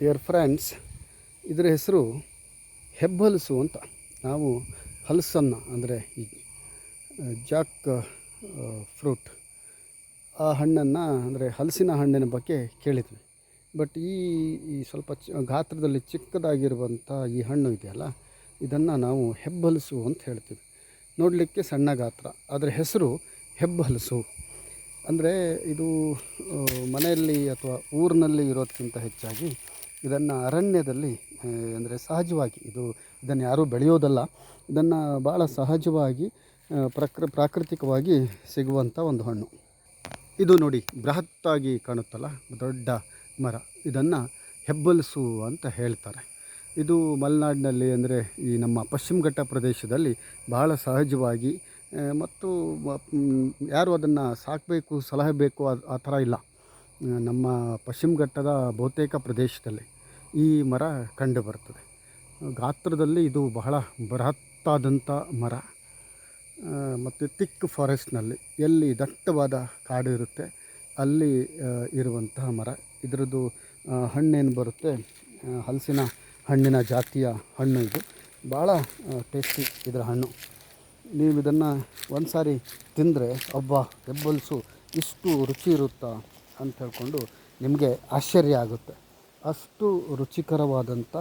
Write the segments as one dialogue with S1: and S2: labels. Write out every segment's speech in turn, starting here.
S1: Dear friends ಇದರ ಹೆಸರು ಹೆಬ್ಬಲಸು ಅಂತ. ನಾವು ಹಲಸನ್ನು, ಅಂದರೆ ಈ ಜಾಕ್ ಫ್ರೂಟ್, ಆ ಹಣ್ಣನ್ನು, ಅಂದರೆ ಹಲಸಿನ ಹಣ್ಣಿನ ಬಗ್ಗೆ ಕೇಳಿದ್ವಿ. ಬಟ್ ಈ ಸ್ವಲ್ಪ ಚ, ಗಾತ್ರದಲ್ಲಿ ಚಿಕ್ಕದಾಗಿರುವಂಥ ಈ ಹಣ್ಣು ಇದೆಯಲ್ಲ, ಇದನ್ನು ನಾವು ಹೆಬ್ಬಲಸು ಅಂತ ಹೇಳ್ತೀವಿ. ನೋಡಲಿಕ್ಕೆ ಸಣ್ಣ ಗಾತ್ರ ಅದರ ಹೆಸರು ಹೆಬ್ಬಲಸು. ಅಂದರೆ ಇದು ಮನೆಯಲ್ಲಿ ಅಥವಾ ಊರಿನಲ್ಲಿ ಇರೋದಕ್ಕಿಂತ ಹೆಚ್ಚಾಗಿ ಇದನ್ನು ಅರಣ್ಯದಲ್ಲಿ ಅಂದರೆ ಸಹಜವಾಗಿ, ಇದು ಇದನ್ನು ಯಾರೂ ಬೆಳೆಯೋದಲ್ಲ. ಇದನ್ನು ಭಾಳ ಸಹಜವಾಗಿ ಪ್ರಕೃ ಪ್ರಾಕೃತಿಕವಾಗಿ ಸಿಗುವಂಥ ಒಂದು ಹಣ್ಣು. ಇದು ನೋಡಿ, ಬೃಹತ್ತಾಗಿ ಕಾಣುತ್ತಲ್ಲ, ದೊಡ್ಡ ಮರ. ಇದನ್ನು ಹೆಬ್ಬಲಸು ಅಂತ ಹೇಳ್ತಾರೆ. ಇದು ಮಲೆನಾಡಿನಲ್ಲಿ, ಅಂದರೆ ಈ ನಮ್ಮ ಪಶ್ಚಿಮ ಘಟ್ಟ ಪ್ರದೇಶದಲ್ಲಿ ಬಹಳ ಸಹಜವಾಗಿ ಮತ್ತು ಯಾರು ಅದನ್ನು ಸಾಕಬೇಕು ಸಲಹೆ ಬೇಕು ಆ- ಥರ ಇಲ್ಲ. ನಮ್ಮ ಪಶ್ಚಿಮ ಘಟ್ಟದ ಬಹುತೇಕ ಪ್ರದೇಶದಲ್ಲಿ ಈ ಮರ ಕಂಡು ಬರ್ತದೆ. ಗಾತ್ರದಲ್ಲಿ ಇದು ಬಹಳ ಬೃಹತ್ತಾದಂಥ ಮರ. ಮತ್ತು ತಿಕ್ ಫಾರೆಸ್ಟ್ನಲ್ಲಿ ಎಲ್ಲಿ ದಟ್ಟವಾದ ಕಾಡು ಇರುತ್ತೆ, ಅಲ್ಲಿ ಇರುವಂತಹ ಮರ. ಇದರದ್ದು ಹಣ್ಣೇನು ಬರುತ್ತೆ ಹಲಸಿನ ಹಣ್ಣಿನ ಜಾತಿಯ ಹಣ್ಣು ಇದು. ಭಾಳ ಟೇಸ್ಟಿ ಇದರ ಹಣ್ಣು. ನೀವು ಇದನ್ನು ಒಂದು ಸಾರಿ ತಿಂದರೆ ಅಬ್ಬ ಹೆಬ್ಬಲ್ಸು ಇಷ್ಟು ರುಚಿ ಇರುತ್ತಾ? ಅಂತ ಹೇಳ್ಕೊಂಡು ನಿಮಗೆ ಆಶ್ಚರ್ಯ ಆಗುತ್ತೆ. ಅಷ್ಟು ರುಚಿಕರವಾದಂಥ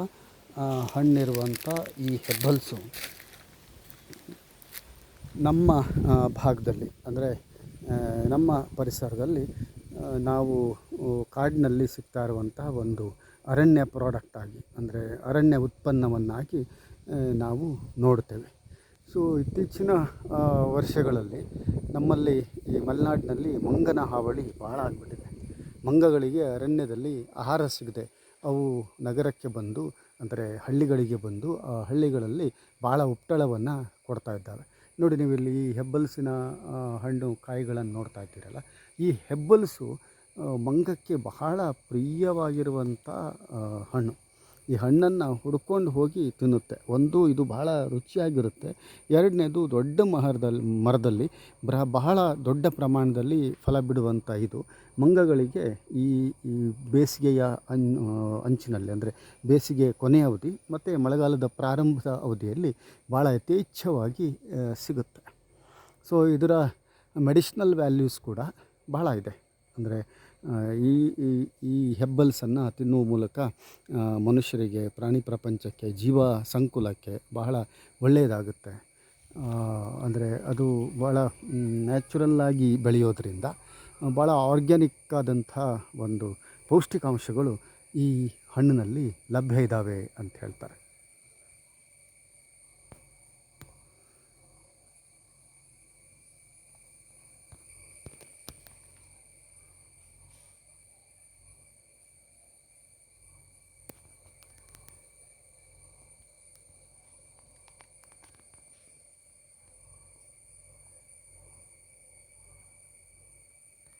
S1: ಹಣ್ಣಿರುವಂಥ ಈ ಹೆಬ್ಬಲ್ಸು ನಮ್ಮ ಭಾಗದಲ್ಲಿ ಅಂದರೆ ನಮ್ಮ ಪರಿಸರದಲ್ಲಿ ನಾವು ಕಾಡಿನಲ್ಲಿ ಸಿಗ್ತಾ ಇರುವಂತಹ ಒಂದು ಅರಣ್ಯ ಪ್ರಾಡಕ್ಟ್ ಆಗಿ, ಅಂದರೆ ಅರಣ್ಯ ಉತ್ಪನ್ನವನ್ನಾಗಿ ನಾವು ನೋಡ್ತೇವೆ. ಸೊ, ಇತ್ತೀಚಿನ ವರ್ಷಗಳಲ್ಲಿ ನಮ್ಮಲ್ಲಿ ಈ ಮಲೆನಾಡಿನಲ್ಲಿ ಮಂಗನ ಹಾವಳಿ ಭಾಳ ಆಗಿಬಿಟ್ಟಿದೆ. ಮಂಗಗಳಿಗೆ ಅರಣ್ಯದಲ್ಲಿ ಆಹಾರ ಸಿಗದೆ ಅವು ನಗರಕ್ಕೆ ಬಂದು, ಅಂದರೆ ಹಳ್ಳಿಗಳಿಗೆ ಬಂದು, ಆ ಹಳ್ಳಿಗಳಲ್ಲಿ ಭಾಳ ಉಪ್ಟಳವನ್ನು ಕೊಡ್ತಾ ಇದ್ದಾವೆ. ನೋಡಿ, ನೀವು ಇಲ್ಲಿ ಈ ಹೆಬ್ಬಲಸಿನ ಹಣ್ಣು, ಕಾಯಿಗಳನ್ನು ನೋಡ್ತಾ ಇದ್ದೀರಲ್ಲ, ಈ ಹೆಬ್ಬಲ್ಸು ಮಂಗಕ್ಕೆ ಬಹಳ ಪ್ರಿಯವಾಗಿರುವಂಥ ಹಣ್ಣು. ಈ ಹಣ್ಣನ್ನು ಹುಡ್ಕೊಂಡು ಹೋಗಿ ತಿನ್ನುತ್ತೆ. ಒಂದು, ಇದು ಬಹಳ ರುಚಿಯಾಗಿರುತ್ತೆ. ಎರಡನೇದು, ದೊಡ್ಡ ಮಹರದಲ್ಲಿ ಮರದಲ್ಲಿ ಬ್ರಹ ಬಹಳ ದೊಡ್ಡ ಪ್ರಮಾಣದಲ್ಲಿ ಫಲ ಬಿಡುವಂಥ ಇದು. ಮಂಗಗಳಿಗೆ ಈ ಈ ಬೇಸಿಗೆಯ ಅನ್ ಅಂಚಿನಲ್ಲಿ ಅಂದರೆ ಬೇಸಿಗೆ ಕೊನೆಯ ಅವಧಿ ಮತ್ತು ಮಳೆಗಾಲದ ಪ್ರಾರಂಭದ ಅವಧಿಯಲ್ಲಿ ಭಾಳ ಯಥೇಚ್ಛವಾಗಿ ಸಿಗುತ್ತೆ. ಸೊ ಇದರ ಮೆಡಿಷ್ನಲ್ ವ್ಯಾಲ್ಯೂಸ್ ಕೂಡ ಬಹಳ ಇದೆ. ಅಂದರೆ ಈ ಈ ಹೆಬ್ಬಲ್ಸನ್ನು ತಿನ್ನುವ ಮೂಲಕ ಮನುಷ್ಯರಿಗೆ, ಪ್ರಾಣಿ ಪ್ರಪಂಚಕ್ಕೆ, ಜೀವ ಸಂಕುಲಕ್ಕೆ ಬಹಳ ಒಳ್ಳೆಯದಾಗುತ್ತೆ. ಅಂದರೆ ಅದು ಭಾಳ ನ್ಯಾಚುರಲ್ಲಾಗಿ ಬೆಳೆಯೋದ್ರಿಂದ ಭಾಳ ಆರ್ಗ್ಯಾನಿಕ್ ಆದಂಥ ಒಂದು ಪೌಷ್ಟಿಕಾಂಶಗಳು ಈ ಹಣ್ಣಿನಲ್ಲಿ ಲಭ್ಯ ಇದ್ದಾವೆ ಅಂತ ಹೇಳ್ತಾರೆ.